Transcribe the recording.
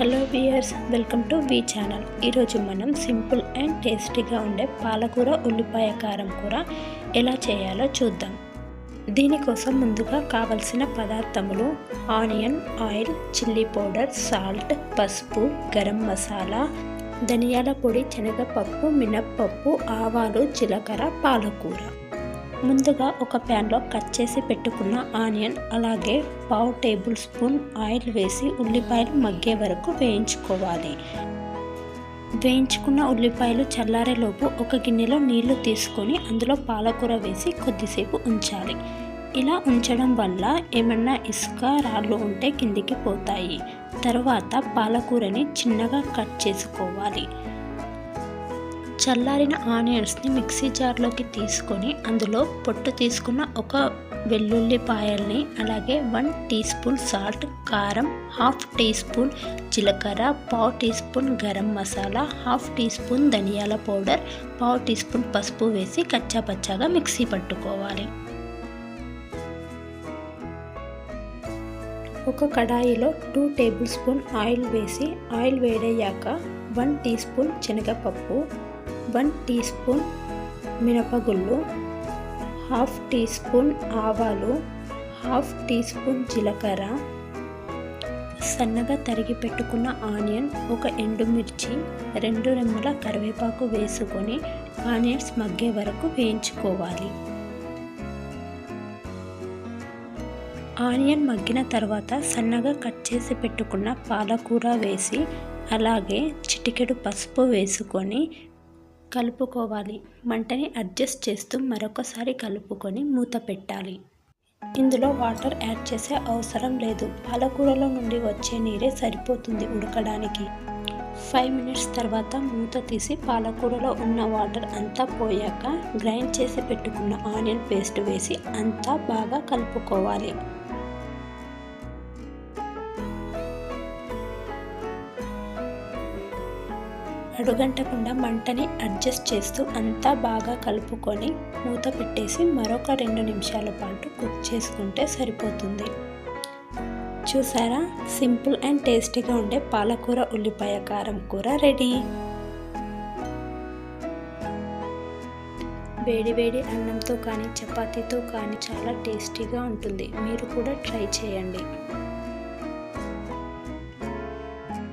Hello viewers welcome to B channel ఈరోజు మనం simple and టేస్టీగా ఉండే పాలకూర ఉల్లిపాయ కారం కూర ఎలా చేయాలో చూద్దాం. దీనికోసం ముందుగా కావలసిన పదార్థములు onion oil chilli powder salt పసుపు గరం మసాలా ధనియాల పొడి శనగపప్పు మినప్పప్పు ఆవాలు జీలకర్ర పాలకూర. ముందుగా ఒక ప్యాన్లో కట్ చేసి పెట్టుకున్న ఆనియన్ అలాగే పావు టేబుల్ స్పూన్ ఆయిల్ వేసి ఉల్లిపాయలు మగ్గే వరకు వేయించుకోవాలి. వేయించుకున్న ఉల్లిపాయలు చల్లారేలోపు ఒక గిన్నెలో నీళ్ళు తీసుకొని అందులో పాలకూర వేసి కొద్దిసేపు ఉంచాలి. ఇలా ఉంచడం వల్ల ఏమన్నా ఇసుక రాళ్ళు ఉంటే కిందికి పోతాయి. తర్వాత పాలకూరని చిన్నగా కట్ చేసుకోవాలి. చల్లారిన ఆనియన్స్ని మిక్సీ జార్లోకి తీసుకొని అందులో పొట్టు తీసుకున్న ఒక వెల్లుల్లిపాయల్ని అలాగే వన్ టీ స్పూన్ సాల్ట్ కారం హాఫ్ టీ స్పూన్ జీలకర్ర పావు teaspoon garam masala half teaspoon ధనియాల పౌడర్ పావు టీ స్పూన్ పసుపు వేసి కచ్చాపచ్చాగా మిక్సీ పట్టుకోవాలి. ఒక కడాయిలో టూ టేబుల్ స్పూన్ ఆయిల్ వేసి ఆయిల్ వేడయ్యాక వన్ టీ స్పూన్ శనగపప్పు వన్ టీ స్పూన్ మినపగుళ్ళు హాఫ్ టీ స్పూన్ ఆవాలు హాఫ్ టీ స్పూన్ జీలకర్ర. సన్నగా తరిగి పెట్టుకున్న ఆనియన్ ఒక ఎండుమిర్చి రెండు రెమ్మల కరివేపాకు వేసుకొని ఆనియన్స్ మగ్గే వరకు వేయించుకోవాలి. ఆనియన్ మగ్గిన తర్వాత సన్నగా కట్ చేసి పెట్టుకున్న పాలకూర వేసి అలాగే చిటికెడు పసుపు వేసుకొని కలుపుకోవాలి. మంటని అడ్జస్ట్ చేస్తూ మరొకసారి కలుపుకొని మూత పెట్టాలి. ఇందులో వాటర్ యాడ్ చేసే అవసరం లేదు. పాలకూరలో నుండి వచ్చే నీరే సరిపోతుంది ఉడకడానికి. ఫైవ్ మినిట్స్ తర్వాత మూత తీసి పాలకూరలో ఉన్న వాటర్ అంతా పోయాక గ్రైండ్ చేసి పెట్టుకున్న ఆనియన్ పేస్ట్ వేసి అంతా బాగా కలుపుకోవాలి. అడుగంటకుండా మంటని అడ్జస్ట్ చేస్తూ అంతా బాగా కలుపుకొని మూత పెట్టేసి మరొక రెండు నిమిషాల పాటు కుక్ చేసుకుంటే సరిపోతుంది. చూసారా? సింపుల్ అండ్ టేస్టీగా ఉండే పాలకూర ఉల్లిపాయ కారం కూర రెడీ. వేడి వేడి అన్నంతో కానీ చపాతీతో కానీ చాలా టేస్టీగా ఉంటుంది. మీరు కూడా ట్రై చేయండి.